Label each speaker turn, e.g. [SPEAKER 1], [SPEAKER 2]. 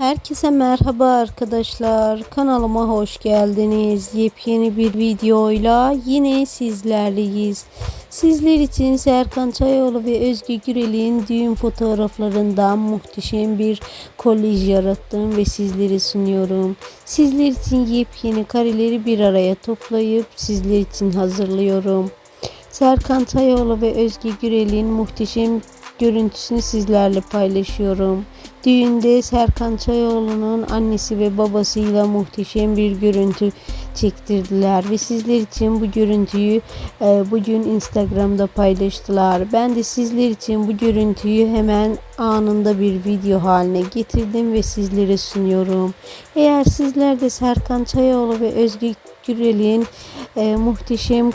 [SPEAKER 1] Herkese merhaba arkadaşlar. Kanalıma hoş geldiniz. Yepyeni bir videoyla yine sizlerleyiz. Sizler için Serkan Çayoğlu ve Özgü Gürel'in düğün fotoğraflarından muhteşem bir kolaj yarattım ve sizlere sunuyorum. Sizler için yepyeni kareleri bir araya toplayıp sizler için hazırlıyorum. Serkan Tayoğlu ve Özge Gürel'in muhteşem görüntüsünü sizlerle paylaşıyorum. Düğünde Serkan Çayoğlu'nun annesi ve babasıyla muhteşem bir görüntü çektirdiler ve sizler için bu görüntüyü e, bugün Instagram'da paylaştılar. Ben de sizler için bu görüntüyü hemen anında bir video haline getirdim ve sizlere sunuyorum. Eğer sizler de Serkan Çayoğlu ve Özge Gürel'in e, muhteşem